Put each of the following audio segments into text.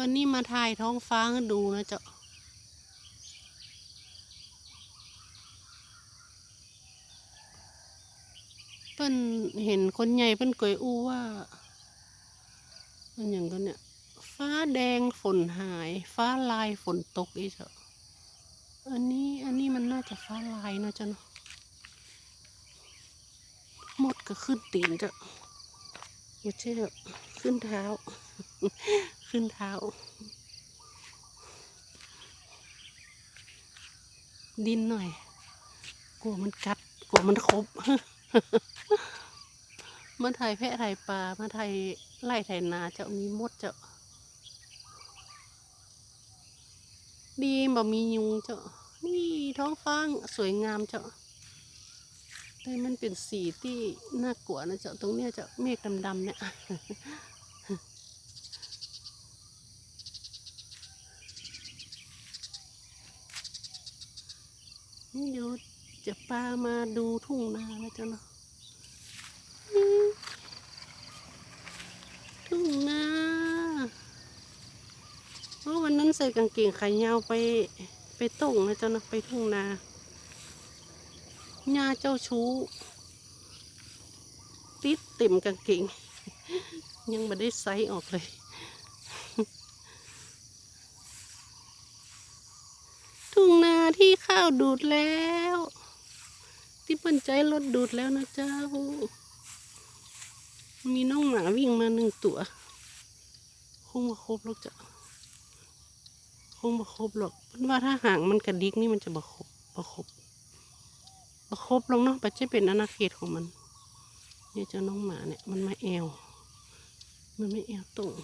วันนี้มาถ่ายท้องฟ้าให้ดูนะเจ้าเปิ้นเห็นคนใหญ่เปิ้นกวยอู้ว่ามันอย่างกันเนี่ย ฟ้าแดงฝนหาย ฟ้าลายฝนตกอีเจ้าอันนี้อันนี้มันน่าจะฟ้าลายนะเจ้าเนาะหมดก็ขึ้นตีนเจ้า ไม่ใช่เจ้าขึ้นเท้า ขึ้นเท้า ดินหน่อย กลัวมันกัด กลัวมันคบมาถ่ายแพะถ่ายปลามาถ่ายไล่ถ่ายนาเจ้ามีมดเจ้าดีบ่มียุงเจ้านี่ท้องฟ้าสวยงามเจ้า แต่มันเป็นสีที่น่ากลัวนะเจ้าตรงเนี้ยเจ้าเมฆดำๆเนี่ยนี่เดี๋ยวจะปามาดูทุ่งนาแล้วเจ้าเนาะทุ่งนาเพราะวันนั้นใส่กางเกงขายาวไปไปต้งนะเจ้าเนาะไปทุ่งนา หญ้าเจ้าชู้ ติดเต็มกางเกงยังไม่ได้ไซส์ออกเลย ทุ่งนาที่ข้าวดูดแล้ว ที่เปิ้นใจรถดูดแล้วนะเจ้า มีน้องหมาวิ่งมาหนึ่งตัว คงมาครบหรอกจ้ะคงมาครบหรอกเพิ่นว่าถ้าห่างมันกระดิกนี่มันจะบ่ครบบ่ครบ บ่ครบหรอกเนาะปัจจะเป็นอาณาเขตของมันเนี่ยเจ้าน้องหมาเนี่ยมันมาแอว มันไม่แอวตรง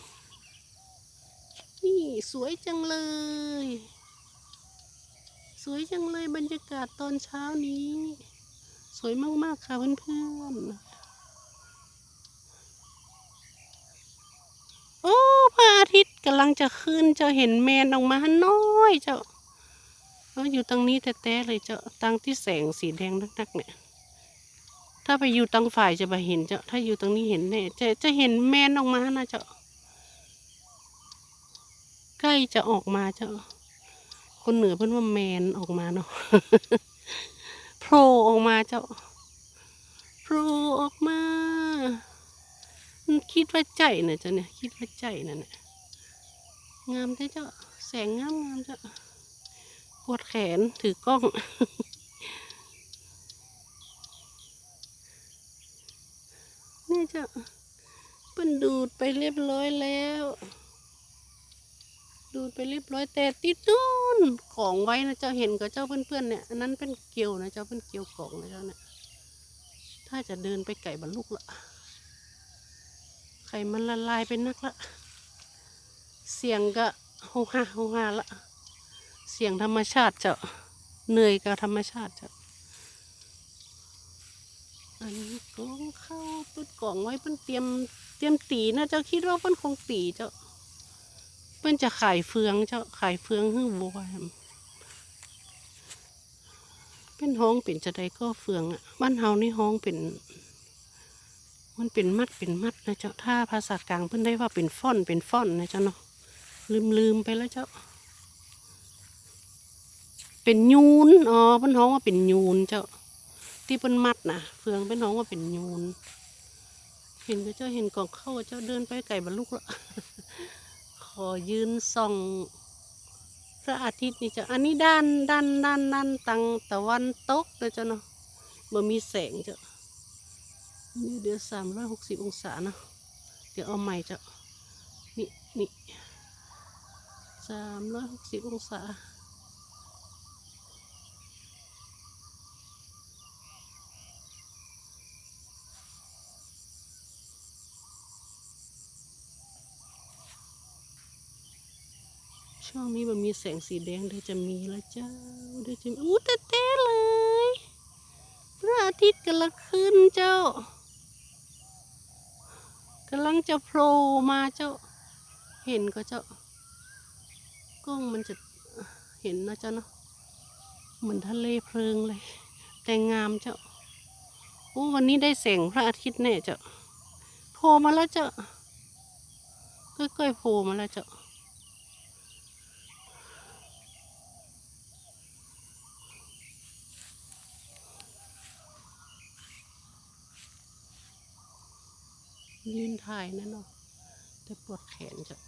นี่สวยจังเลย สวยจังเลยบรรยากาศตอนเช้านี้ สวยมากๆค่ะเพื่อนๆโอ้พระอาทิตย์กำลังจะขึ้นเจ้าเห็นแมนออกมาน้อยเจ้า เอออยู่ตรงนี้แต่แต่เลยเจ้าตั้งที่แสงสีแดงนักๆเนี่ย ถ้าไปอยู่ตั้งฝ่ายจะไปเห็นเจ้า ถ้าอยู่ตรงนี้เห็นแน่จะจะเห็นแมนออกมานะเจ้า ใกล้จะออกมาเจ้า คนเหนือเพิ่นว่าแมนออกมาเนาะโผล่ออกมาเจ้าโผล่ออกมาคิดว่าใจเนี่ยเจ้าเนี่ย คิดว่าใจนั่นน่ะงามได้เจ้า แสงงามงามเจ้า ปวดแขนถือกล้องเนี่ยเจ้าเพิ่นดูดไปเรียบร้อยแล้ว ดูดไปเรียบร้อยแต่ติดนู่นของไว้นะเจ้าเห็นกับเจ้าเพื่อนๆเนี่ยอันนั้นเป็นเกลียวนะเจ้าเป็นเกลียวของนะเจ้าเนี่ยถ้าจะเดินไปไก่บรรลุกละไข่มันละลายเป็นนักละ เสียงก็โฮฮาโฮฮาละ เสียงธรรมชาติเจ้าเหนื่อยกับธรรมชาติเจ้าอันนี้กองเข้าเปิ้นกล่องไว้เปิ้นเตรียมเตรียมตีนะเจ้าคิดว่าเปิ้นคงตีเจ้าเพื่อนจะขายเฟืองเจ้าขายเฟืองให้วัวเป็นห้องเป็นจะใดก็เฟืองอะบ้านเฮานี่ห้องเป็น มันเป็นมัดเป็นมัดนะเจ้าถ้าภาษากลางเพื่อนได้ว่าเป็นฟ่อนเป็นฟ่อนนะเจ้าเนาะลืมลืมไปแล้วเจ้า เป็นยูนอ๋อเพื่นห้องว่าเป็นยูนเจ้า ที่เพื่นมัดนะเฟืองเป็นห้องว่าเป็นยูน เห็นก็เจ้าเห็นกองเข้าเจ้าเดินไปไก่บรรลุละขอยืนส่องพระอาทิตย์นี่จ้ะอันนี้ด้านด้านด้านด้านตังตะวันตกเลยจ้ะเนาะบ่มีแสงเจ้ะนี่เดือนสามร้อยหกสิบองศาเนาะเดี๋ยวเอาใหม่เจ้ะนี่นี่สามร้อยหกสิบองศา ช่วงนี้มันมีแสงสีแดงเดี๋ยวจะมีแล้วเจ้าเดี๋ยวจะมีอู้แต่เต้เลยพระอาทิตย์กำลังขึ้นเจ้ากำลังจะโผล่มาเจ้า เห็นก็เจ้ากล้องมันจะเห็นนะเจ้าเนาะเหมือนทะเลเพลิงเลย แต่งามเจ้าโอ้วันนี้ได้แสงพระอาทิตย์แน่เจ้าโผล่มาแล้วเจ้าค่อยๆโผล่มาแล้วเจ้า ถ่ายนั่นเนาะแต่ปวดแขนจ้ะ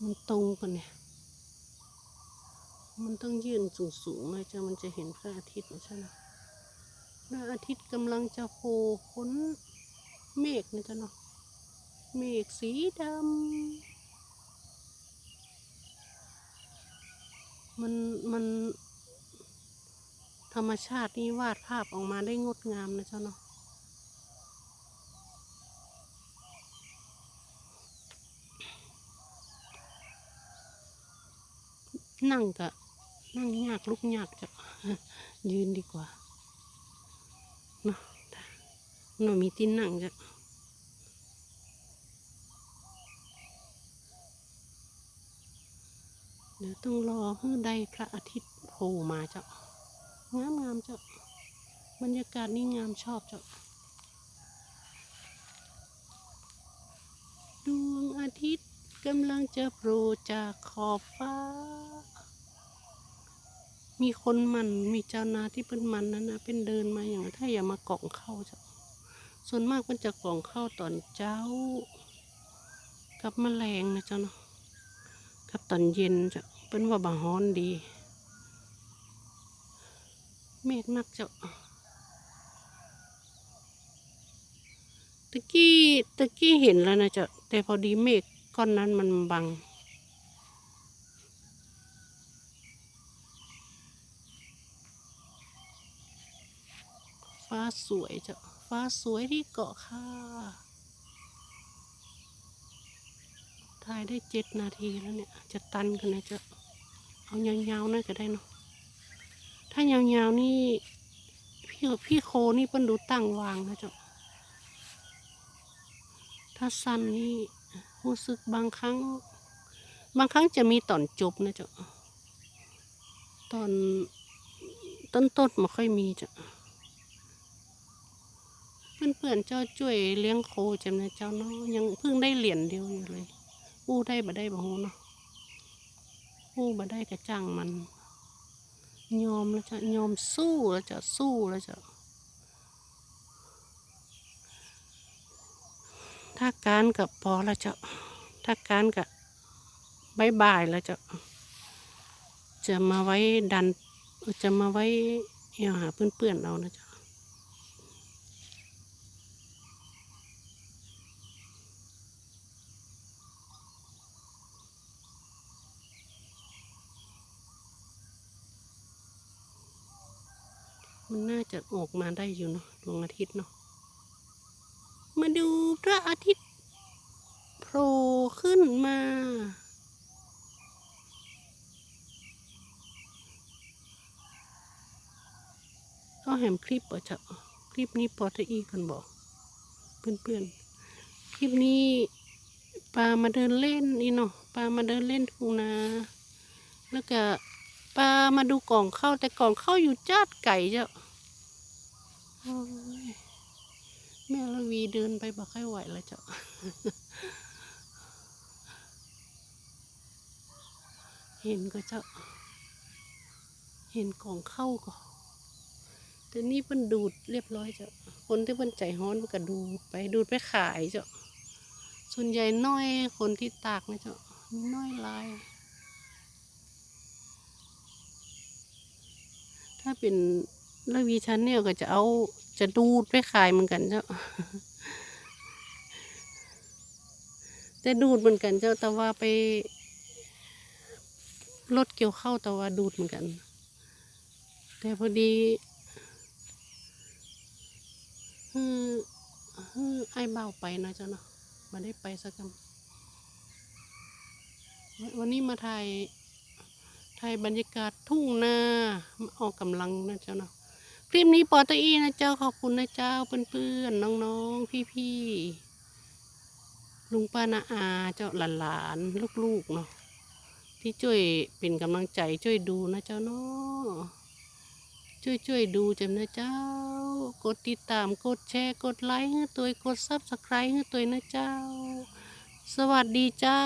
มันตรงกันเนี่ย มันต้องยืนสูงๆเลยจ้ะมันจะเห็นพระอาทิตย์นะใช่ไหมพระอาทิตย์กำลังจะโผล่พ้นเมฆนะจ๊ะเนาะ เมฆสีดำ มันมันธรรมชาตินี่วาดภาพออกมาได้งดงามนะเจ้าเนาะนั่งกะนั่งยากลุกยากจะยืนดีกว่าเนาะหนูมีที่นั่งจะ เดี๋ยวต้องรอเพื่อได้พระอาทิตย์โผล่มาเจ้างามงามเจ้าบรรยากาศนี่งามชอบเจ้าดวงอาทิตย์กำลังจะโผล่จากขอบฟ้า มีคนมันมีเจ้านาที่เป็นมันนั้นะเป็นเดินมาอย่างถ้าอย่ามากล่องเข้าเจ้าส่วนมากมันจะกล่องเข้าตอนเช้า กับแมลงนะเจ้าเนาะ กับตอนเย็นจะเป็นว่าบางฮ้อนดี เมฆนักจะตะกี้ตะกี้เห็นแล้วนะจะแต่พอดีเมฆก้อนนั้นมันบัง ฟ้าสวยจะฟ้าสวยที่เกาะค่ะ ถ่ายได้เจ็ดนาทีแล้วเนี่ย จะตันกันนะจะเอายาวๆหน่อยก็ได้เนาะถ้ายาวๆนี่พี่พี่โคนี่เปิ้นดูตั้งวางนะเจ้าถ้าสั้นนี่รู้สึกบางครั้ง บางครั้งจะมีตอนจบนะเจ้าตอนต้นๆไม่ค่อยมีจ้ะเพื่อนๆเจ้าช่วยเลี้ยงโคจำนะเจ้าเนาะยังเพิ่งได้เหรียญเดียวอยู่เลย อู้ได้บ่ได้บ่ฮู้เนาะอู้บ่ได้ก็จ้างมัน ยอมแล้วจะยอมสู้แล้วจะสู้แล้วจะถ้าการกับพอแล้วจะถ้าการกับบายบายแล้วจะจะมาไว้ดันจะมาไว้เอี่ยวหาเพื่อนๆเรานะจ๊ะ มันน่าจะออกมาได้อยู่เนาะดวงอาทิตย์เนาะมาดูพระอาทิตย์โผล่ขึ้นมา ก็แหมคลิปอะจะคลิปนี้พอจะอีกันบอกเพื่อนๆ คลิปนี้ปลามาเดินเล่นนี่เนาะปลามาเดินเล่นทุ่งนาแล้วก็ ปลามาดูกล่องเข้าแต่กล่องเข้าอยู่จาดไก่เจ้าแม่ละวีเดินไปบอกให้ไหวแล้วเจ้าเห็นก็เจ้า เห็นของเข้าก็แต่นี่เพิ่นดูดเรียบร้อยเจ้า คนที่เพิ่นใจฮ้อนมันก็ดูดไปดูดไปขายเจ้า ส่วนใหญ่น้อยคนที่ตากนะเจ้าน้อยลาย ถ้าเป็นละวีชั้นเนี่ยก็จะเอาจะดูดไปขายเหมือนกันเจ้าแต่ดูดเหมือนกันเจ้าแต่ว่าไปรถเกี่ยวเข้าวแต่ว่าดูดเหมือนกัน แต่พอดีฮือฮือไอ้เบาไปนะเจ้าเนาะมาได้ไปสักคำวันนี้มาถ่าย ถ่ายบรรยากาศทุ่งนามาออกกำลังนะเจ้าเนาะคลิปนี้ปอตอีนะเจ้าขอบคุณนะเจ้าเพื่อนๆน้องๆพี่ๆลุงป้านาอาเจ้าหลานๆลูกๆเนาะที่ช่วยเป็นกำลังใจช่วยดูนะเจ้าเนาะช่วยช่วยๆดูจำนะเจ้า กดติดตามกดแชร์กดไลค์ให้ตัวกดซับสไครต์ให้ตัวนะเจ้า สวัสดีเจ้า